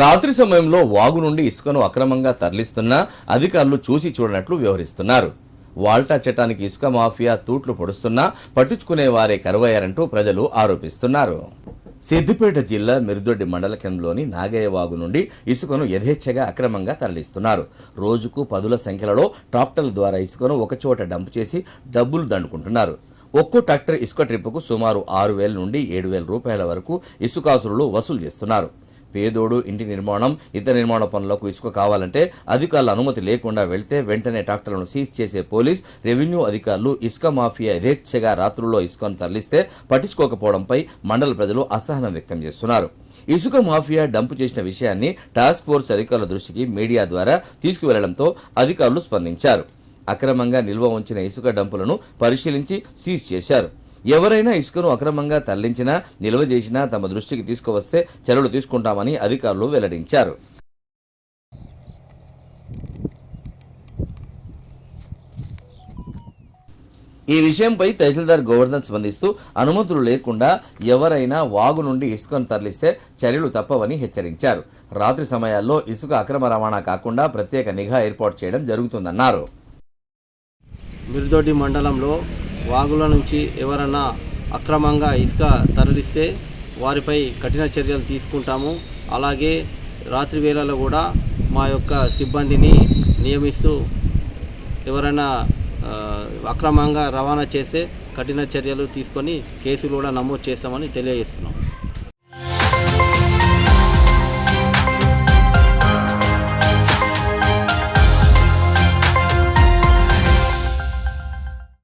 రాత్రి సమయంలో వాగు నుండి ఇసుకను అక్రమంగా తరలిస్తున్నా అధికారులు చూసి చూడనట్లు వ్యవహరిస్తున్నారు. వాల్టా చట్టానికి ఇసుక మాఫియా తూట్లు పొడుస్తున్నా పట్టించుకునే వారే కరువయ్యారంటూ ప్రజలు ఆరోపిస్తున్నారు. సిద్దిపేట జిల్లా మిరుదొడ్డి మండల కేంద్రంలోని నాగయ్య వాగు నుండి ఇసుకను యథేచ్ఛగా అక్రమంగా తరలిస్తున్నారు. రోజుకు పదుల సంఖ్యలలో ట్రాక్టర్ల ద్వారా ఇసుకను ఒకచోట డంప్ చేసి డబ్బులు దండుకుంటున్నారు. ఒక్కో ట్రాక్టర్ ఇసుక ట్రిప్పుకు సుమారు ఆరు వేల నుండి ఏడు వేల రూపాయల వరకు ఇసుకాసులు వసూలు చేస్తున్నారు. పేదోడు ఇంటి నిర్మాణం ఇతర నిర్మాణ పనులకు ఇసుక కావాలంటే అధికారుల అనుమతి లేకుండా వెళ్తే వెంటనే ట్రాక్టర్లను సీజ్ చేసే పోలీస్ రెవెన్యూ అధికారులు ఇసుక మాఫియా యథేచ్ఛగా రాత్రుల్లో ఇసుకను తరలిస్తే పట్టించుకోకపోవడంపై మండల ప్రజలు అసహనం వ్యక్తం చేస్తున్నారు. ఇసుక మాఫియా డంపు చేసిన విషయాన్ని టాస్క్ ఫోర్స్ అధికారుల దృష్టికి మీడియా ద్వారా తీసుకువెళ్ళడంతో అధికారులు స్పందించారు. అక్రమంగా నిల్వ ఉంచిన ఇసుక డంపులను పరిశీలించి సీజ్ చేశారు. ఎవరైనా ఇసుకను అక్రమంగా తరలించినా నిల్వ చేసినా తమ దృష్టికి తీసుకువస్తే చర్యలు తీసుకుంటామని అధికారులు వెల్లడించారు. ఈ విషయంపై తహసీల్దార్ గోవర్ధన్ స్పందిస్తూ అనుమతులు లేకుండా ఎవరైనా వాగు నుండి ఇసుకను తరలిస్తే చర్యలు తప్పవని హెచ్చరించారు. రాత్రి సమయాల్లో ఇసుక అక్రమ రవాణా కాకుండా ప్రత్యేక నిఘా ఏర్పాటు చేయడం జరుగుతుందన్నారు. మిరుదొడ్డి మండలంలో వాగుల నుంచి ఎవరన్నా అక్రమంగా ఇసుక తరలిస్తే వారిపై కఠిన చర్యలు తీసుకుంటాము. అలాగే రాత్రి వేళలో కూడా మా యొక్క సిబ్బందిని నియమిస్తూ ఎవరైనా అక్రమంగా రవాణా చేస్తే కఠిన చర్యలు తీసుకొని కేసులు కూడా నమోదు చేస్తామని తెలియజేస్తున్నాం.